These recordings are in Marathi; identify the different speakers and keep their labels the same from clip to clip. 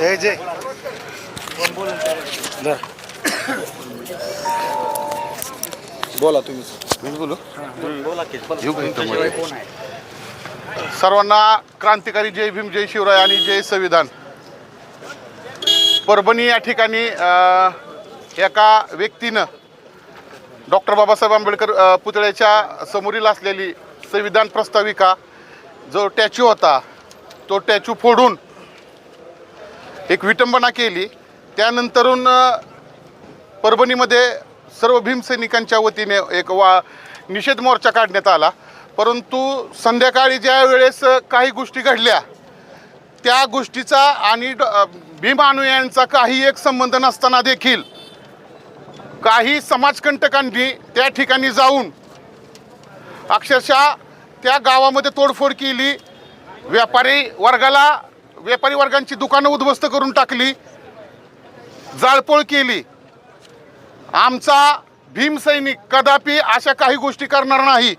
Speaker 1: हे
Speaker 2: जे. बोला तुम्ही. मीच बोलू? सर्वांना क्रांतिकारी जय भीम जय शिवराय आणि जय संविधान. परभणी या ठिकाणी एका व्यक्तीनं डॉक्टर बाबासाहेब आंबेडकर पुतळ्याच्या समोरील असलेली संविधान प्रस्ताविका जो टॅच्यू होता तो टॅच्यू फोडून एक विटंबना केली. त्यानंतरून परभणीमध्ये सर्व भीमसैनिकांच्या वतीने एक वा निषेध मोर्चा काढण्यात आला. परंतु संध्याकाळी ज्या वेळेस काही गोष्टी घडल्या त्या गोष्टीचा आणि भीमानुयांचा काही एक संबंध नसताना देखील काही समाजकंटकांनी त्या ठिकाणी जाऊन अक्षरशः त्या गावामध्ये तोडफोड केली व्यापारी वर्गाला व्यापारी वर्गांची दुकानं उद्ध्वस्त करून टाकली जाळपोळ केली. आमचा भीमसैनिक कदापि अशा काही गोष्टी करणार नाही.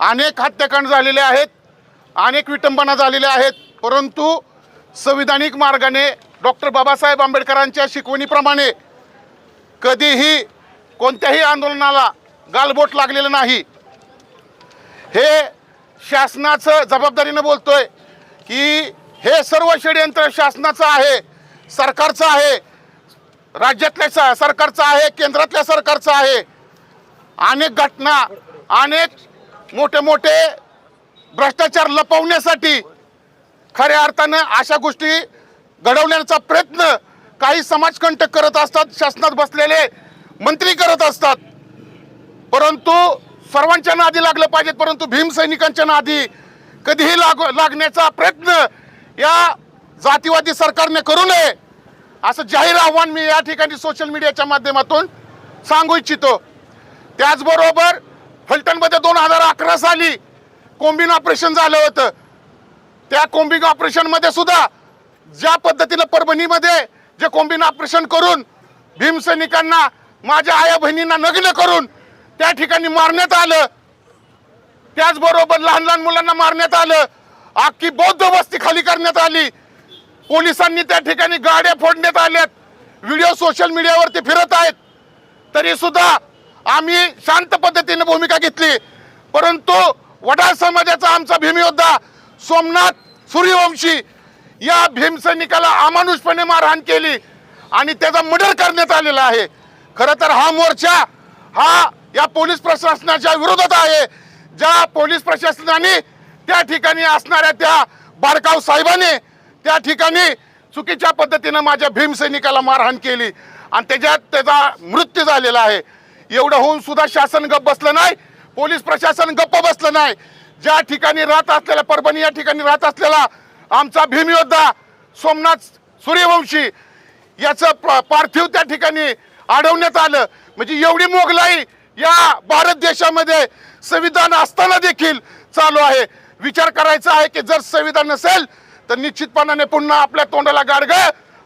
Speaker 2: अनेक हत्याकांड झालेले आहेत अनेक विटंबना झालेल्या आहेत परंतु संविधानिक मार्गाने डॉक्टर बाबासाहेब आंबेडकरांच्या शिकवणीप्रमाणे कधीही कोणत्याही आंदोलनाला गालबोट लागलेलं नाही. हे शासनाचं जबाबदारीनं बोलतोय की हे सर्व षडयंत्र शासनाचं आहे सरकारचं आहे राज्यातल्या स- सरकारचं आहे केंद्रातल्या सरकारचं आहे. अनेक घटना अनेक मोठे मोठे भ्रष्टाचार लपवण्यासाठी खऱ्या अर्थानं अशा गोष्टी घडवण्याचा प्रयत्न काही समाजकंटक करत असतात शासनात बसलेले मंत्री करत असतात. परंतु सर्वांच्या नादी लागलं पाहिजेत परंतु भीमसैनिकांच्या नादी कधीही लाग लागण्याचा प्रयत्न या जातीवादी सरकारने करू नये असं जाहीर आव्हान मी या ठिकाणी सोशल मीडियाच्या माध्यमातून सांगू इच्छितो. त्याचबरोबर फलटणमध्ये दोन हजार अकरा साली कोम्बिन ऑपरेशन झालं होतं. त्या कोम्बिंग ऑपरेशनमध्ये सुद्धा ज्या पद्धतीनं परभणीमध्ये जे कोंबीनं ऑपरेशन करून भीमसैनिकांना माझ्या आया बहिणींना नग्न करून त्या ठिकाणी मारण्यात आलं त्याचबरोबर लहान लहान मुलांना मारण्यात आलं अख्खी बौद्ध वस्ती खाली करण्यात आली पोलिसांनी त्या ठिकाणी गाड्या फोडण्यात आल्यात व्हिडिओ सोशल मीडियावरती फिरत आहेत. तरी सुद्धा आम्ही शांत पद्धतीने भूमिका घेतली परंतु वडार समाजाचा आमचा भीमयोद्धा सोमनाथ सूर्यवंशी या भीमसैनिकाला अमानुषपणे मारहाण केली आणि त्याचा मर्डर करण्यात आलेला आहे. खरं तर हा मोर्चा हा या पोलीस प्रशासनाच्या विरोधात आहे. ज्या पोलीस प्रशासनाने त्या ठिकाणी असणाऱ्या त्या बारकाव साहेबाने त्या ठिकाणी चुकीच्या पद्धतीनं माझ्या भीमसैनिकाला मारहाण केली आणि त्याच्यात त्याचा मृत्यू झालेला आहे. एवढं होऊन सुद्धा शासन गप्प बसलं नाही पोलीस प्रशासन गप्प बसलं नाही. ज्या ठिकाणी राहत असलेला परभणी या ठिकाणी राहत असलेला आमचा भीमयोद्धा सोमनाथ सूर्यवंशी याचं प- पार्थिव त्या ठिकाणी अडवण्यात आलं. म्हणजे एवढी मोगलाई या भारत देशामध्ये संविधान असताना देखील चालू आहे. विचार करायचा आहे की जर संविधान नसेल तर निश्चितपणाने पुन्हा आपल्या तोंडाला गाडग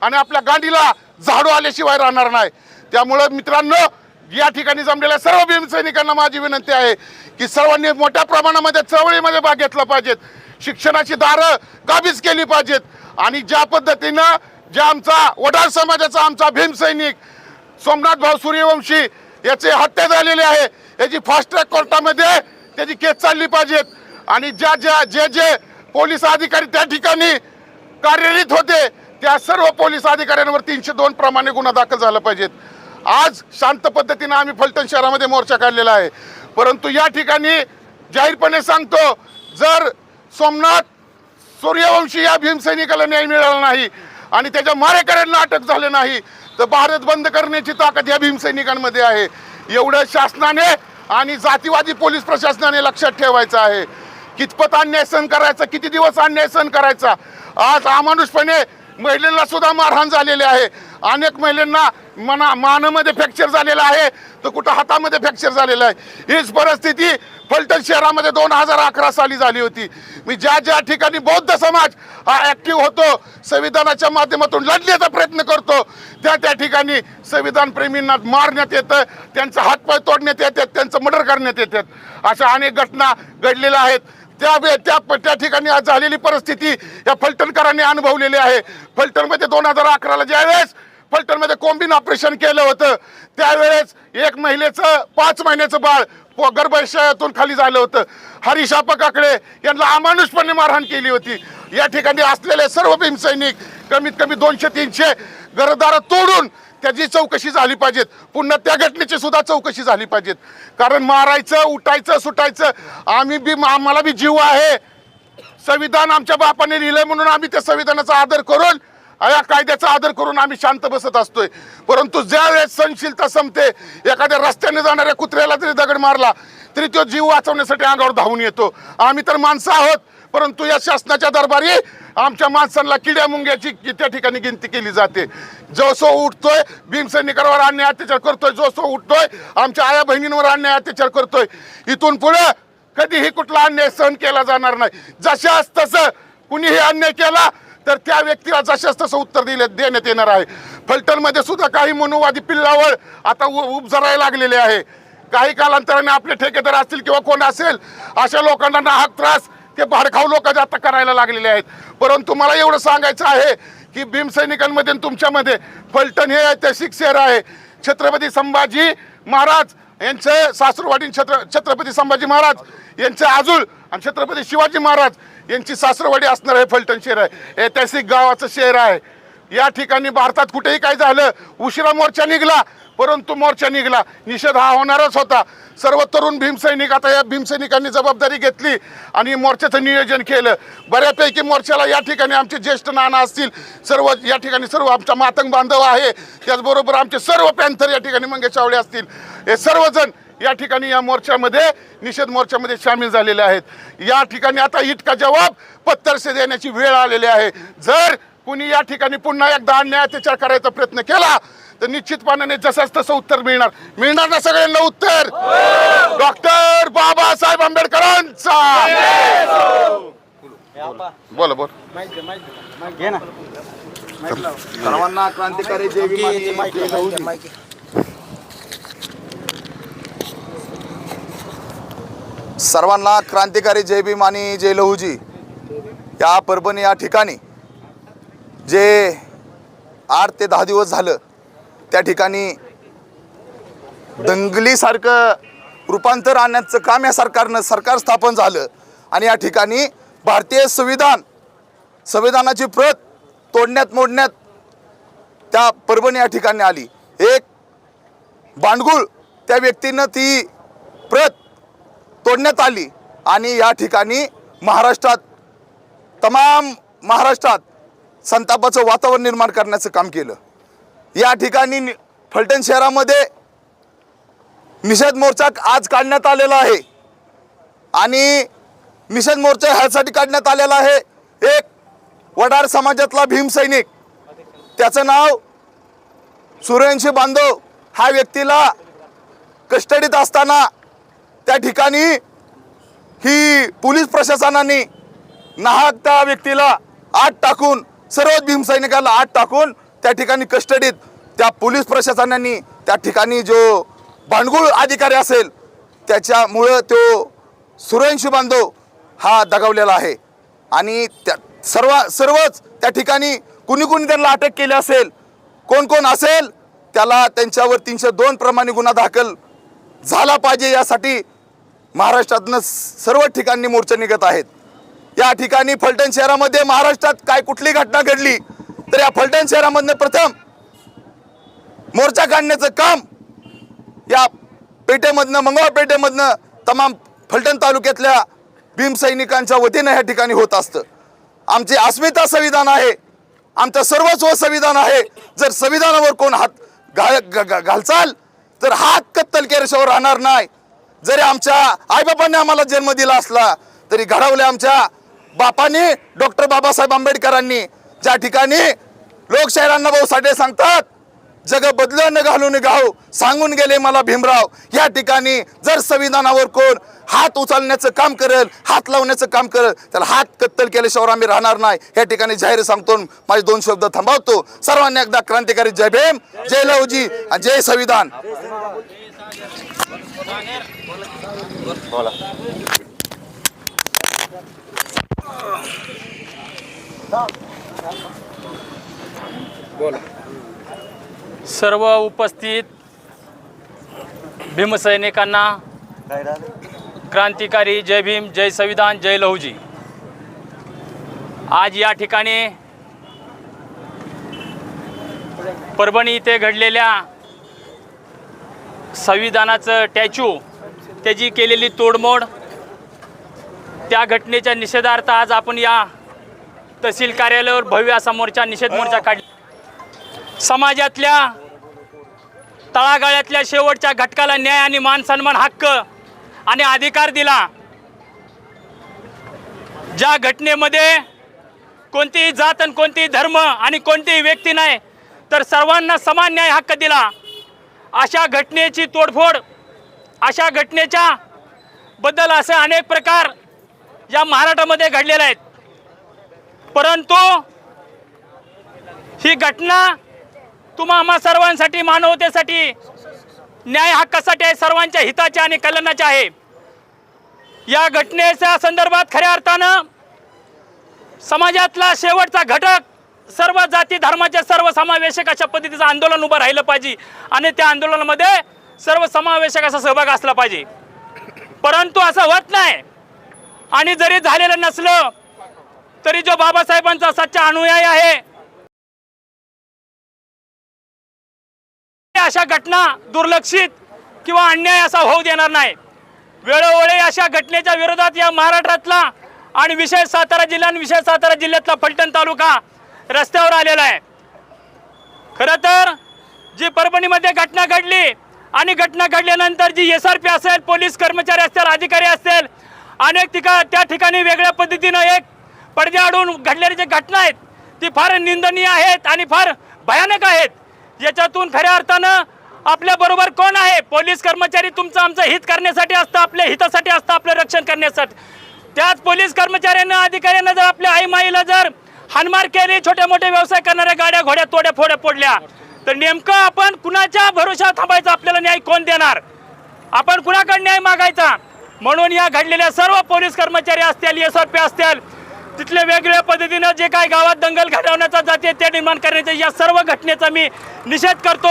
Speaker 2: आणि आपल्या गांडीला झाडू आल्याशिवाय राहणार नाही. त्यामुळं मित्रांनो या ठिकाणी जमलेल्या सर्व भीमसैनिकांना माझी विनंती आहे की सर्वांनी मोठ्या प्रमाणामध्ये चळवळीमध्ये भाग घेतला पाहिजेत. शिक्षणाची दारं काबीज केली पाहिजेत. आणि ज्या पद्धतीनं ज्या आमचा वडार समाजाचा आमचा भीमसैनिक सोमनाथ भाऊ सूर्यवंशी याचे हत्या झालेली आहे याची फास्ट ट्रॅक कोर्टामध्ये त्याची केस चालली पाहिजेत. आणि ज्या ज्या जे जे पोलीस अधिकारी त्या ठिकाणी कार्यरत होते त्या सर्व पोलीस अधिकाऱ्यांवर तीनशे दोन प्रमाणे गुन्हा दाखल झाला पाहिजेत. आज शांत पद्धतीनं आम्ही फलटण शहरामध्ये मोर्चा काढलेला आहे. परंतु या ठिकाणी जाहीरपणे सांगतो जर सोमनाथ सूर्यवंशी या भीमसैनिकाला न्याय मिळाला नाही आणि त्याच्या मारेकऱ्यांना अटक झाले नाही तर भारत बंद करण्याची ताकद या भीमसैनिकांमध्ये आहे. एवढं शासनाने आणि जातीवादी पोलीस प्रशासनाने लक्षात ठेवायचं आहे. कितपत अन्याय सहन करायचा किती दिवस अन्याय सहन करायचा? आज अमानुषपणे महिलेला सुद्धा मारहाण झालेले आहे. अनेक महिलांना मना मानामध्ये फ्रॅक्चर झालेला आहे. तर कुठं हातामध्ये फ्रॅक्चर झालेलं आहे. हीच परिस्थिती फलटण शहरामध्ये दोन हजार अकरा साली झाली होती. मी ज्या ज्या ठिकाणी बौद्ध समाज हा ॲक्टिव्ह होतो संविधानाच्या माध्यमातून लढण्याचा प्रयत्न करतो त्या त्या ठिकाणी संविधानप्रेमींना मारण्यात येतं त्यांचा हातपाय तोडण्यात येतात त्यांचं मर्डर करण्यात येतात. अशा अनेक घटना घडलेल्या आहेत. त्या त्या त्या ठिकाणी आज झालेली परिस्थिती या फलटणकरांनी अनुभवलेली आहे. फलटणमध्ये दोन हजार अकराला ज्यावेळेस फलटणमध्ये कोंबिन ऑपरेशन केलं होतं त्यावेळेस एक महिलेचं पाच महिन्याचं बाळ गर्भाशयातून खाली झालं होतं. हरिशापा काकडे यांना अमानुषपणे मारहाण केली होती. या ठिकाणी असलेले सर्व भीमसैनिक कमीत कमी दोनशे तीनशे घरदारं तोडून त्याची चौकशी झाली पाहिजेत. पुन्हा त्या घटनेची सुद्धा चौकशी झाली पाहिजेत. कारण मारायचं उठायचं सुटायचं आम्ही बी आम्हाला बी जीव आहे. संविधान आमच्या बापाने लिहिलंय म्हणून आम्ही त्या संविधानाचा आदर करून या कायद्याचा आदर करून आम्ही शांत बसत असतोय. परंतु ज्या वेळेस सहनशीलता संपते एखाद्या रस्त्याने जाणाऱ्या कुत्र्याला जरी दगड मारला तरी तो जीव वाचवण्यासाठी अंगावर धावून येतो. आम्ही तर माणसं आहोत. परंतु या शासनाच्या दरबारी आमच्या माणसांना किड्या मुंग्याची त्या ठिकाणी गिनती केली जाते. जो सो उठतोय भीमसैनिकांवर अन्याय अत्याचार करतोय जो सो उठतोय आमच्या आया बहिणींवर अन्याय अत्याचार करतोय. इथून पुढे कधीही कुठला अन्याय सहन केला जाणार नाही. जशास तसं कुणीही अन्याय केला तर त्या व्यक्तीला जशास तसं उत्तर दिले देण्यात येणार आहे. फलटणमध्ये सुद्धा काही मनुवादी पिल्लावळ आता उ- उपजरायला लागलेले आहे. काही कालांतराने आपले ठेकेदार असतील किंवा कोण असेल अशा लोकांना नाहक त्रास ते भाडखाऊ लोक आता करायला लागलेले आहेत. परंतु मला एवढं सांगायचं आहे की भीमसैनिकांमध्ये तुमच्यामध्ये फलटण हे ऐतिहासिक शहर आहे. छत्रपती संभाजी महाराज यांचे सासरवाडी छत्र छत्रपती संभाजी महाराज यांचे आजूळ आणि छत्रपती शिवाजी महाराज यांची सासरवाडी असणार आहे फलटण शहर आहे. ऐतिहासिक गावाचं शहर आहे. या ठिकाणी भारतात कुठेही काय झालं उशिरा मोर्चा निघला परंतु मोर्चा निघला. निषेध हा होणारच होता. सर्व तरुण भीमसैनिक आता या भीमसैनिकांनी जबाबदारी घेतली आणि मोर्चाचं नियोजन केलं. बऱ्यापैकी मोर्चाला या ठिकाणी आमचे ज्येष्ठ नाना असतील सर्व या ठिकाणी सर्व आमचा मातंग बांधव आहे. त्याचबरोबर आमचे सर्व पॅन्थर या ठिकाणी मंगेश चावळे असतील. हे सर्वजण या ठिकाणी या मोर्चामध्ये निषेध मोर्चामध्ये सामील झालेले आहेत. या ठिकाणी आता इटका जबाब पत्तरसे देण्याची वेळ आलेली आहे. जर कुणी या ठिकाणी पुन्हा एकदा अन्याय अत्याचार करायचा प्रयत्न केला तर निश्चितपणाने जसंच तसं उत्तर मिळणार. मिळणार ना सगळ्यांना उत्तर? डॉक्टर बाबासाहेब आंबेडकरांचा! बोला बोल.
Speaker 3: घे ना.
Speaker 1: सर्वांना क्रांतिकारी. सर्वांना क्रांतिकारी जय भीम आणि जय लहुजी या परभणी या ठिकाणी जे आठ ते दहा दिवस झालं त्या ठिकाणी दंगलीसारखं रूपांतर आणण्याचं काम या सरकारनं सरकार स्थापन झालं आणि या ठिकाणी भारतीय संविधान संविधानाची प्रत तोडण्यात मोडण्यात त्या परभणी या ठिकाणी आली. एक बांडगुळ त्या व्यक्तीनं ती प्रत तोडण्यात आली आणि या ठिकाणी महाराष्ट्रात तमाम महाराष्ट्रात संतापाचं वातावरण निर्माण करण्याचं काम केलं. या ठिकाणी फलटण शहरामध्ये निषेध मोर्चा आज काढण्यात आलेला आहे. आणि निषेध मोर्चा ह्यासाठी काढण्यात आलेला आहे. एक वडार समाजातला भीमसैनिक त्याचं नाव सूर्यवंशी बांधव. हा व्यक्तीला कस्टडीत असताना त्या ठिकाणी ही पोलीस प्रशासनाने नाहक त्या व्यक्तीला आत टाकून सर्वच भीमसैनिकाला आत टाकून त्या ठिकाणी कस्टडीत त्या पोलीस प्रशासनाने त्या ठिकाणी जो भांडगुळ अधिकारी असेल त्याच्यामुळं तो सूर्यवंशी बांधव हा दगावलेला आहे. आणि त्या सर्व सर्वच त्या ठिकाणी कुणी कुणी त्यांना अटक केली असेल कोण कोण असेल त्याला त्यांच्यावर तीनशे दोन प्रमाणे गुन्हा दाखल झाला पाहिजे यासाठी महाराष्ट्रातनं सर्व ठिकाणी मोर्चे निघत आहेत. या ठिकाणी फलटण शहरामध्ये महाराष्ट्रात काय कुठली घटना घडली? तर या फलटण शहरामधनं प्रथम मोर्चा काढण्याचं काम या पेठेमधनं मंगळ पेठेमधनं तमाम फलटण तालुक्यातल्या भीमसैनिकांच्या वतीनं ह्या ठिकाणी होत असतं. आमची अस्मिता संविधान आहे. आमचं सर्वस्व संविधान आहे. जर संविधानावर कोण हात घाल घालचाल तर हात कत्तल केल्याशिवाय राहणार नाही. जरी आमच्या आईबापांनी आम्हाला जन्म दिला असला तरी घडवल्या आमच्या बापांनी डॉक्टर बाबासाहेब आंबेडकरांनी ज्या ठिकाणी लोकशाहीरांना भाऊ साठे सांगतात जग बदलं न घालून गाव सांगून गेले मला भीमराव या ठिकाणी जर संविधानावर कोण हात उचलण्याचं काम करेल हात लावण्याचं काम करेल त्याला हात कत्तल केल्याशिवाय आम्ही राहणार नाही. या ठिकाणी जाहीर सांगतो माझे दोन शब्द थांबवतो. सर्वांनी एकदा क्रांतिकारी जय भीम जय लवजी आणि जय संविधान.
Speaker 4: सर्व उपस्थित भीमसैनिकांना क्रांतिकारी जय भीम जय संविधान जय लहूजी. आज या ठिकाणी परभणी इथे घडलेल्या संविधानाचं टॅच्यू त्याची केलेली तोडमोड त्या घटनेच्या निषेधार्थ आज आपण या तहसील कार्यालयावर भव्य असा मोर्चा निषेध मोर्चा काढला. समाजातल्या तळागाळ्यातल्या शेवटच्या घटकाला न्याय आणि मान सन्मान हक्क आणि अधिकार दिला. ज्या घटनेमध्ये कोणतीही जात आणि कोणतीही धर्म आणि कोणतीही व्यक्ती नाही तर सर्वांना समान न्याय हक्क दिला. अशा घटनेची तोडफोड अशा घटनेच्या बद्दल असे अनेक प्रकार या महाराष्ट्रामध्ये घडलेल्या आहेत. परंतु ही घटना तुम्हा आम्हा सर्वांसाठी मानवतेसाठी न्याय हक्कासाठी आहे सर्वांच्या हिताचे आणि कल्याणाचे आहे. या घटनेच्या संदर्भात खऱ्या अर्थानं समाजातला शेवटचा घटक सर्व जाती धर्माच्या सर्व समावेशक अशा पद्धतीचं आंदोलन उभं राहिलं पाहिजे आणि त्या आंदोलनामध्ये सर्व समावेशक असा सहभाग असला पाहिजे. परंतु असं होत नाही. आणि जरी झालेलं नसलं तरी जो बाबासाहेबांचा सच्चा अनुयायी आहे अशा घटना दुर्लक्षित किंवा अन्याय असा होऊ देणार नाही. वेळोवेळी अशा घटनेच्या विरोधात या महाराष्ट्रातला आणि विशेष सातारा जिल्हा आणि विशेष सातारा जिल्ह्यातला फलटण तालुका रस्त्यावर आलेला आहे. खरं तर जी परभणीमध्ये घटना घडली आणि घटना घडल्यानंतर जी एस आर पी असेल पोलीस कर्मचारी असतील अधिकारी असतील अनेक ठिका त्या ठिकाणी वेगळ्या पद्धतीनं एक पडद्याआडून घडलेल्या ज्या घटना आहेत ती फार निंदनीय आहेत आणि फार भयानक आहेत. याच्यातून खऱ्या अर्थानं आपल्याबरोबर कोण आहे? पोलीस कर्मचारी तुमचं आमचं हित करण्यासाठी असतं आपल्या हितासाठी असतं आपलं रक्षण करण्यासाठी. त्याच पोलीस कर्मचाऱ्यांना अधिकाऱ्यांना जर आपल्या आई माईला जर हानमार केली छोटे मोठे व्यवसाय करणाऱ्या गाड्या घोड्या तोड्या फोड्या फोडल्या तर नेमकं आपण कुणाच्या भरोशा थांबायचा? आपल्याला न्याय कोण देणार? आपण कुणाकडे न्याय मागायचा? म्हणून या घडलेल्या सर्व पोलीस कर्मचारी असतील एस आर पी असतील तिथले वेगवेगळ्या पद्धतीनं जे काही गावात दंगल घडवण्याचा जाते ते निर्माण करण्याचा या सर्व घटनेचा मी निषेध करतो.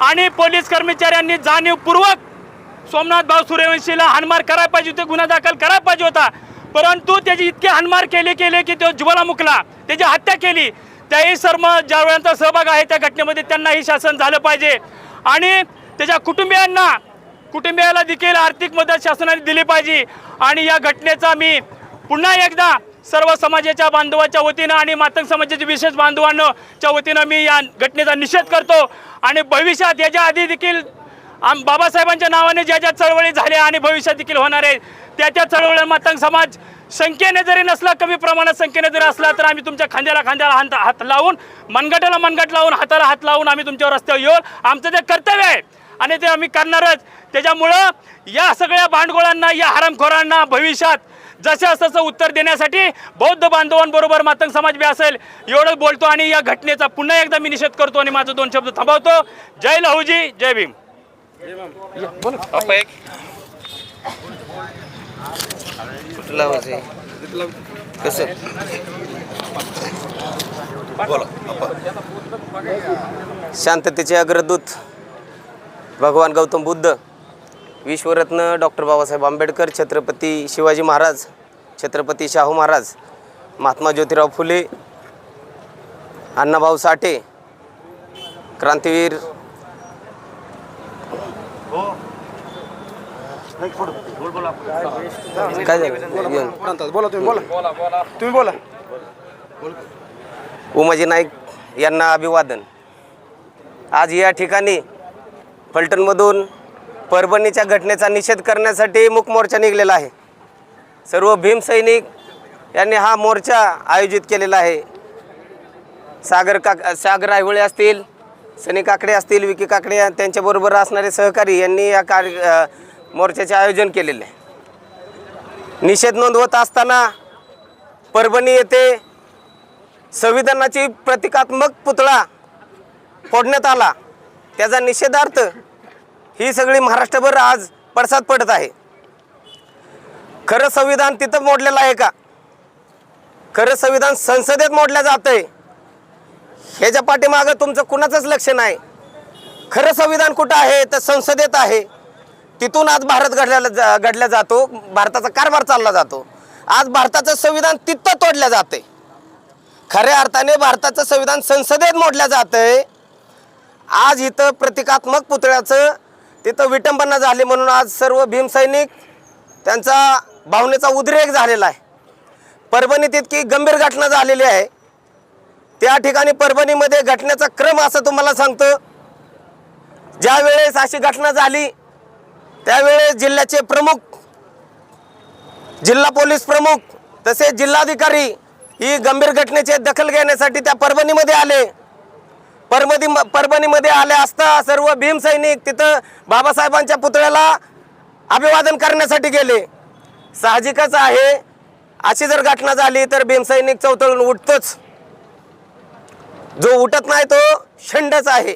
Speaker 4: आणि पोलीस कर्मचाऱ्यांनी जाणीवपूर्वक सोमनाथ भाऊ सूर्यवंशीला हानमार करायला पाहिजे होते गुन्हा दाखल करायला पाहिजे होता. परंतु त्याची इतके हानमार केले केले की तो जीवाला मुकला. त्याची हत्या केली. त्याही सर्व ज्या वेळांचा सहभाग आहे त्या घटनेमध्ये त्यांनाही शासन झालं पाहिजे. आणि त्याच्या कुटुंबियांना कुटुंबियाला देखील आर्थिक मदत शासनाने दिली पाहिजे. आणि या घटनेचा मी पुन्हा एकदा सर्व समाजाच्या बांधवाच्या वतीनं आणि मातंग समाजाच्या विशेष बांधवांच्या वतीनं मी या घटनेचा निषेध करतो. आणि भविष्यात याच्या आधी देखील आम बाबासाहेबांच्या नावाने ज्या ज्या चळवळी झाल्या आणि भविष्यात देखील होणार आहे त्या त्या चळवळी मातंग समाज संख्येने जरी नसला कमी प्रमाणात संख्येने जरी असला तर आम्ही तुमच्या खांद्याला खांद्याला हात हात लावून मनगटाला मनगट लावून हाताला हात लावून आम्ही तुमच्या रस्त्यावर येऊ. आमचं ते कर्तव्य आहे आणि ते आम्ही करणारच. त्याच्यामुळं या सगळ्या भांडगोळांना या हरामखोरांना भविष्यात जसं तसं उत्तर देण्यासाठी बौद्ध बांधवांबरोबर मातंग समाज बी असेल एवढंच बोलतो आणि या घटनेचा पुन्हा एकदा मी निषेध करतो आणि माझं दोन शब्द थांबवतो. जय लहूजी जय भीम.
Speaker 5: कसं? शांततेचे अग्रदूत. भगवान गौतम बुद्ध विश्वरत्न डॉक्टर बाबासाहेब आंबेडकर छत्रपती शिवाजी महाराज छत्रपती शाहू महाराज महात्मा ज्योतिराव फुले अण्णाभाऊ साठे क्रांतीवीर काय
Speaker 3: तुम्ही बोला
Speaker 5: उमाजी नाईक यांना अभिवादन. आज या ठिकाणी फलटणमधून परभणीच्या घटनेचा निषेध करण्यासाठी मूक मोर्चा निघलेला आहे. सर्व भीमसैनिक यांनी हा मोर्चा आयोजित केलेला आहे. सागर काक सागर आयवळे असतील सनी काकडे असतील विकी काकडे त्यांच्याबरोबर असणारे सहकारी यांनी या कार्य मोर्चाचे आयोजन केलेले आहे. निषेध नोंदवत असताना परभणी येथे संविधानाची प्रतिकात्मक पुतळा फोडण्यात आला. त्याचा निषेधार्थ ही सगळी महाराष्ट्रभर आज पडसाद पडत आहे. खरं संविधान तिथं मोडलेलं आहे का? खरं संविधान संसदेत मोडलं जातंय. ह्याच्या पाठीमागं तुमचं कुणाचंच लक्ष नाही. खरं संविधान कुठं आहे? तर संसदेत आहे. तिथून आज भारत घडल्याला जा घडला जातो. भारताचा कारभार चालला जातो. आज भारताचं संविधान तिथं तोडलं जाते खऱ्या अर्थाने भारताचं संविधान संसदेत मोडलं जातंय. आज इथं प्रतिकात्मक पुतळ्याचं तिथं विटंबना झाली म्हणून आज सर्व भीमसैनिक त्यांचा भावनेचा उद्रेक झालेला आहे. परभणीत इतकी गंभीर घटना झालेली आहे. त्या ठिकाणी परभणीमध्ये घटनेचा क्रम असं तुम्हाला सांगतो. ज्या वेळेस अशी घटना झाली त्यावेळेस जिल्ह्याचे प्रमुख जिल्हा पोलीस प्रमुख तसेच जिल्हाधिकारी ही गंभीर घटनेची दखल घेण्यासाठी त्या परभणीमध्ये आले. परमदी परभणीमध्ये आले असता सर्व भीमसैनिक तिथं बाबासाहेबांच्या पुतळ्याला अभिवादन करण्यासाठी गेले. साहजिकच आहे. अशी जर घटना झाली तर भीमसैनिक चौतळून उठतोच. जो उठत नाही तो शंडच आहे.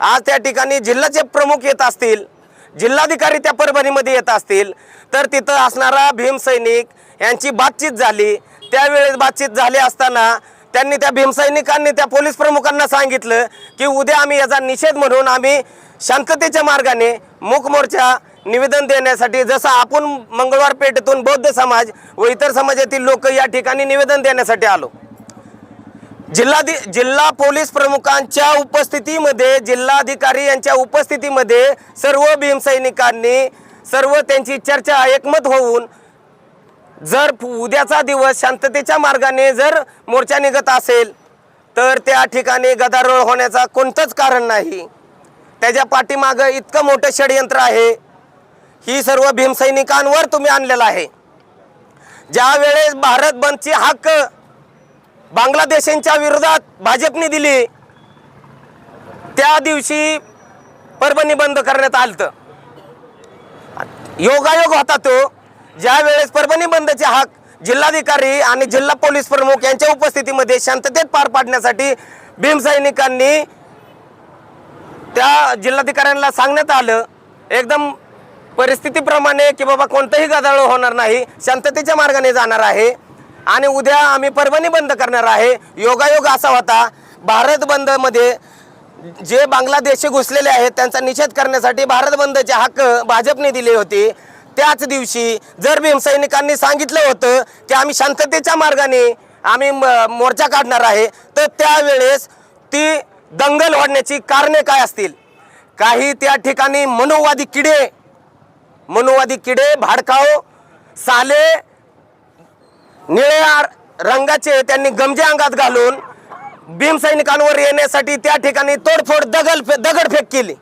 Speaker 5: आज त्या ठिकाणी जिल्ह्याचे प्रमुख येत असतील जिल्हाधिकारी त्या परभणीमध्ये येत असतील तर तिथं असणारा भीमसैनिक यांची बातचीत झाली. त्यावेळेस बातचीत झाली असताना त्यांनी त्या भीमसैनिकांनी त्या पोलीस प्रमुखांना सांगितलं की उद्या आम्ही याचा निषेध म्हणून आम्ही शांततेच्या मार्गाने मूक मोर्चा निवेदन देण्यासाठी जसं आपण मंगळवार पेठेतून बौद्ध समाज व इतर समाजातील लोक या ठिकाणी निवेदन देण्यासाठी आलो. जिल्हाधि जिल्हा पोलीस प्रमुखांच्या उपस्थितीमध्ये जिल्हाधिकारी यांच्या उपस्थितीमध्ये सर्व भीमसैनिकांनी सर्व त्यांची चर्चा एकमत होऊन जर उद्याचा दिवस शांततेच्या मार्गाने जर मोर्चा निघत असेल तर त्या ठिकाणी गदारोळ होण्याचा कोणतंच कारण नाही. त्याच्या पाठीमागं इतकं मोठं षडयंत्र आहे. ही सर्व भीमसैनिकांवर तुम्ही आणलेलं आहे. ज्या वेळेस भारत बंदची हक्क बांगलादेशांच्या विरोधात भाजपने दिली त्या दिवशी परभणी बंद करण्यात आलं योगायोग होता तो. ज्या वेळेस परभणी बंदचे हाक जिल्हाधिकारी आणि जिल्हा पोलीस प्रमुख यांच्या उपस्थितीमध्ये शांततेत पार पाडण्यासाठी भीमसैनिकांनी त्या जिल्हाधिकाऱ्यांना सांगण्यात आलं एकदम परिस्थितीप्रमाणे की बाबा कोणतंही गदारोळ होणार नाही शांततेच्या मार्गाने जाणार आहे आणि उद्या आम्ही परभणी बंद करणार आहे. योगायोग असा होता भारत बंदमध्ये जे बांगलादेशी घुसलेले आहेत त्यांचा निषेध करण्यासाठी भारत बंदचे हक्क भाजपने दिले होते. त्याच दिवशी जर भीमसैनिकांनी सांगितलं होतं की आम्ही शांततेच्या मार्गाने आम्ही म- मोर्चा काढणार आहे तर त्यावेळेस ती दंगल वाढण्याची कारणे काय असतील? काही त्या ठिकाणी मनोवादी किडे मनोवादी किडे भाडकाव साले निळ्या रंगाचे त्यांनी गमजे अंगात घालून भीमसैनिकांवर येण्यासाठी त्या ठिकाणी तोडफोड दगल दगडफेक केली.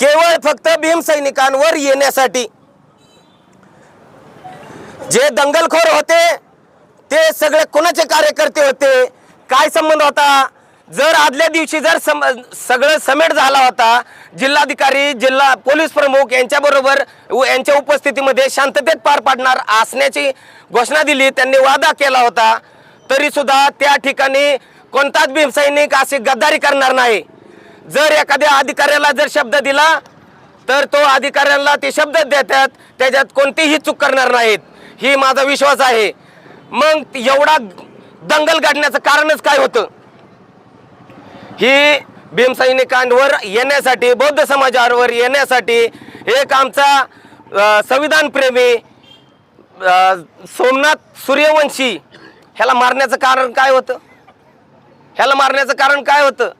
Speaker 5: केवळ फक्त भीमसैनिकांवर येण्यासाठी. जे दंगलखोर होते ते सगळे कोणाचे कार्यकर्ते होते? काय संबंध होता? जर आदल्या दिवशी जर सम सगळं समेट झाला होता जिल्हाधिकारी जिल्हा पोलीस प्रमुख यांच्याबरोबर व यांच्या उपस्थितीमध्ये शांततेत पार पाडणार असण्याची घोषणा दिली त्यांनी वादा केला होता तरीसुद्धा त्या ठिकाणी कोणताच भीमसैनिक अशी गद्दारी करणार नाही. जर एखाद्या अधिकाऱ्याला जर शब्द दिला तर तो अधिकाऱ्याला ते शब्द देतात त्याच्यात कोणतीही चूक करणार नाहीत. ही माझा विश्वास आहे. मग एवढा दंगल गाडण्याचं कारणच काय होतं? ही भीमसैनिकांवर येण्यासाठी बौद्ध समाजावर येण्यासाठी एक आमचा संविधानप्रेमी सोमनाथ सूर्यवंशी ह्याला मारण्याचं कारण काय होतं? ह्याला मारण्याचं कारण काय होतं?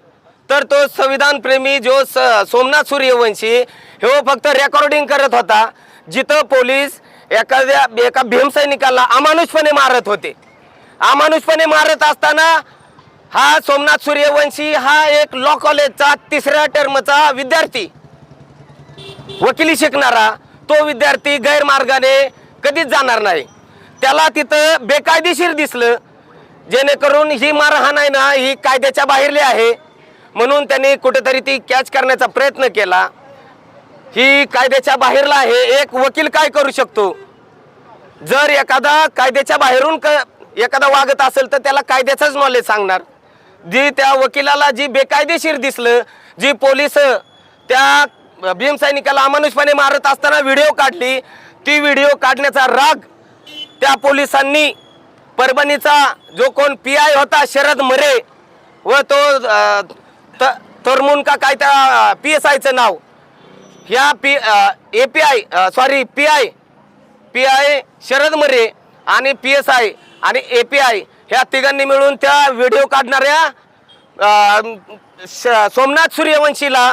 Speaker 5: तर तो संविधानप्रेमी जो स सोमनाथ सूर्यवंशी हो फक्त रेकॉर्डिंग करत होता. जिथं पोलीस एखाद्या एका भीमसैनिकाला अमानुषपणे मारत होते. अमानुषपणे मारत असताना हा सोमनाथ सूर्यवंशी हा एक लॉ कॉलेजचा तिसऱ्या टर्मचा विद्यार्थी. वकिली शिकणारा तो विद्यार्थी गैरमार्गाने कधीच जाणार नाही. त्याला तिथं बेकायदेशीर दिसलं. जेणेकरून ही मारहाण आहे ना ही कायद्याच्या बाहेरली आहे. म्हणून त्यांनी कुठेतरी ती कॅच करण्याचा प्रयत्न केला. ही कायद्याच्या बाहेरला आहे. एक वकील काय करू शकतो? जर एखादा कायद्याच्या बाहेरून क एखादा वागत असेल तर त्याला कायद्याचंच नॉलेज सांगणार. जी त्या वकिलाला जी बेकायदेशीर दिसलं जी पोलीस त्या भीमसैनिकाला अमानुषपणे मारत असताना व्हिडिओ काढली ती व्हिडिओ काढण्याचा राग त्या पोलिसांनी परभणीचा जो कोण पी आय होता शरद मरे व तो तरमून का काय त्या पी एस आयचं नाव? ह्या P A P I sorry P I P I Sharad Mare आणि पी एस आय आणि ए पी आय ह्या तिघांनी मिळून त्या व्हिडिओ काढणाऱ्या सोमनाथ सूर्यवंशीला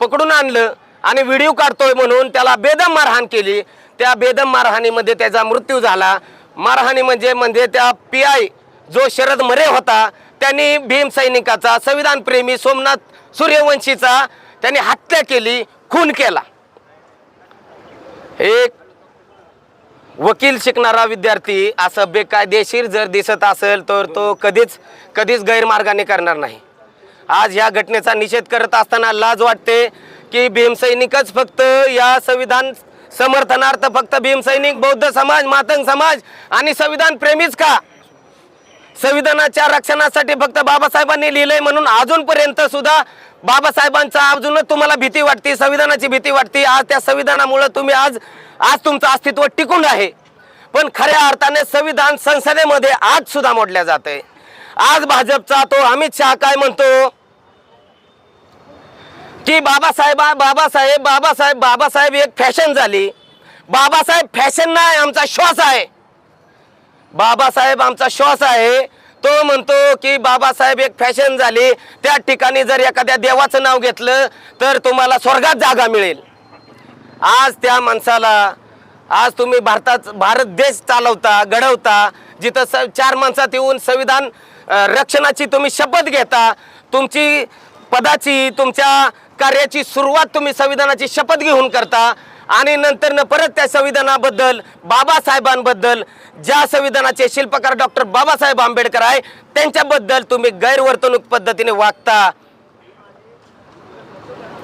Speaker 5: पकडून आणलं आणि व्हिडिओ काढतोय म्हणून त्याला बेदम मारहाण केली. त्या बेदम मारहाणीमध्ये त्याचा मृत्यू झाला. मारहाणी म्हणजे म्हणजे त्या पी आय जो शरद मरे होता त्यांनी भीम सैनिकाचा संविधानप्रेमी सोमनाथ सूर्यवंशीचा त्यांनी हत्या केली खून केला. एक वकील शिकणारा विद्यार्थी असं बेकायदेशीर जर दिसत असेल तर तो कधीच कधीच गैरमार्गाने करणार नाही. आज या घटनेचा निषेध करत असताना लाज वाटते की भीमसैनिकच फक्त या संविधान समर्थनार्थ फक्त भीमसैनिक बौद्ध समाज मातंग समाज आणि संविधान प्रेमीच का? संविधानाच्या रक्षणासाठी फक्त बाबासाहेबांनी लिहिलंय म्हणून अजूनपर्यंत सुद्धा बाबासाहेबांचा अजूनच तुम्हाला भीती वाटते संविधानाची भीती वाटते. आज त्या संविधानामुळे तुम्ही आज आज तुमचं अस्तित्व टिकून आहे. पण खऱ्या अर्थाने संविधान संसदेमध्ये आज सुद्धा मोडल्या जात. आहे आज भाजपचा तो अमित शहा काय म्हणतो? की बाबासाहेब बाबासाहेब बाबासाहेब बाबासाहेब एक फॅशन झाली. बाबासाहेब फॅशन नाही आमचा श्वास आहे. बाबासाहेब आमचा श्वास आहे. तो म्हणतो की बाबासाहेब एक फॅशन झाली. त्या ठिकाणी जर एखाद्या देवाचं नाव घेतलं तर तुम्हाला स्वर्गात जागा मिळेल. आज त्या माणसाला आज तुम्ही भारतात भारत देश चालवता घडवता जिथं स चार माणसात येऊन संविधान रक्षणाची तुम्ही शपथ घेता तुमची पदाची तुमच्या कार्याची सुरुवात तुम्ही संविधानाची शपथ घेऊन करता आणि नंतर परत त्या संविधानाबद्दल बाबासाहेबांबद्दल ज्या संविधानाचे शिल्पकार डॉक्टर बाबासाहेब आंबेडकर आहे त्यांच्याबद्दल तुम्ही गैरवर्तणूक पद्धतीने वागता.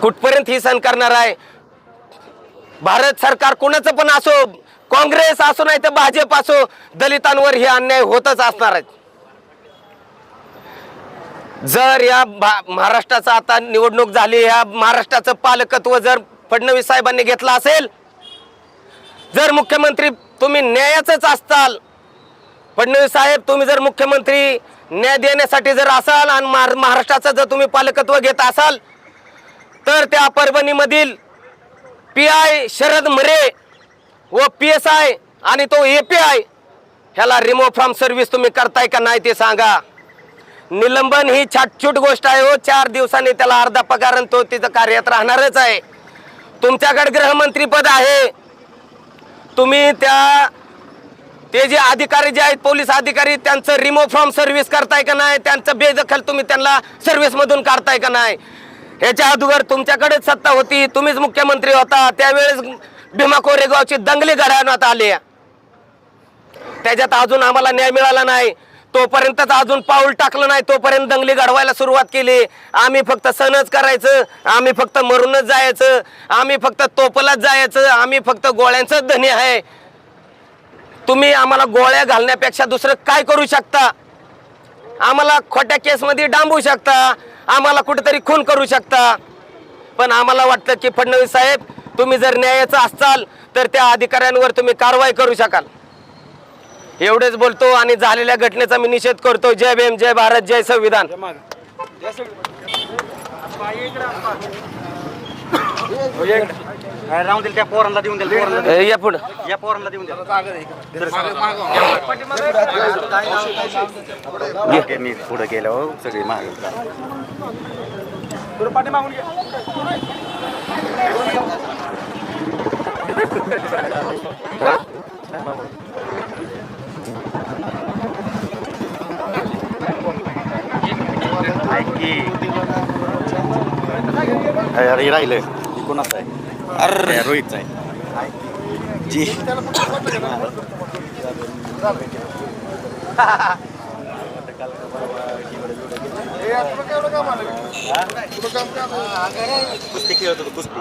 Speaker 5: कुठपर्यंत ही सण करणार आहे? भारत सरकार कोणाचं पण असो काँग्रेस असो नाही तर भाजप असो दलितांवर हे अन्याय होतच असणार आहेत. जर या भा- महाराष्ट्राचा आता निवडणूक झाली या महाराष्ट्राचं पालकत्व जर फडणवीस साहेबांनी घेतलं असेल? जर मुख्यमंत्री तुम्ही न्यायाचंच असताल फडणवीस साहेब तुम्ही जर मुख्यमंत्री न्याय देण्यासाठी जर असाल आणि महार- महाराष्ट्राचं जर तुम्ही पालकत्व घेत असाल तर त्या परभणीमधील पी आय शरद मरे व पी एस आय आणि तो ए पी आय ह्याला रिमूव्ह फ्रॉम सर्व्हिस तुम्ही करताय का नाही ते सांगा. निलंबन ही छाटछूट गोष्ट आहे हो. चार दिवसांनी त्याला अर्धा पगार आणि तो तिचं कार्यात राहणारच आहे. तुमच्याकडे गृहमंत्रीपद आहे. तुम्ही त्या ते जे अधिकारी जे आहेत पोलीस अधिकारी त्यांचं रिमो फ्रॉम सर्व्हिस करताय का नाही? त्यांचं बेदखल तुम्ही त्यांना सर्व्हिसमधून काढताय का नाही? ह्याच्या अगोदर तुमच्याकडेच सत्ता होती. तुम्हीच मुख्यमंत्री होता. त्यावेळेस भीमा कोरेगावची दंगली घडवण्यात आली. त्याच्यात अजून आम्हाला न्याय मिळाला नाही. तोपर्यंतच अजून पाऊल टाकलं नाही तोपर्यंत दंगली घडवायला सुरुवात केली. आम्ही फक्त सणच करायचं आम्ही फक्त मरूनच जायचं आम्ही फक्त तोपलाच जायचं आम्ही फक्त गोळ्यांचंच धनी आहे. तुम्ही आम्हाला गोळ्या घालण्यापेक्षा दुसरं काय करू शकता? आम्हाला खोट्या केसमध्ये डांबू शकता आम्हाला कुठेतरी खून करू शकता. पण आम्हाला वाटतं की फडणवीस साहेब तुम्ही जर न्यायाचं असाल तर त्या अधिकाऱ्यांवर तुम्ही कारवाई करू शकाल. एवढेच बोलतो आणि झालेल्या घटनेचा मी निषेध करतो. जय भीम जय भारत जय संविधान.
Speaker 6: राहून दिल त्या पोरांना देऊन दिल
Speaker 5: या पुढं.
Speaker 6: या पोरांना देऊन मी पुढे गेलो. सगळी मागे. अरे राहिले कोणाचं आहे अरे रोहितचं आहे जी कुस्ती खेळत होतो कुस्ती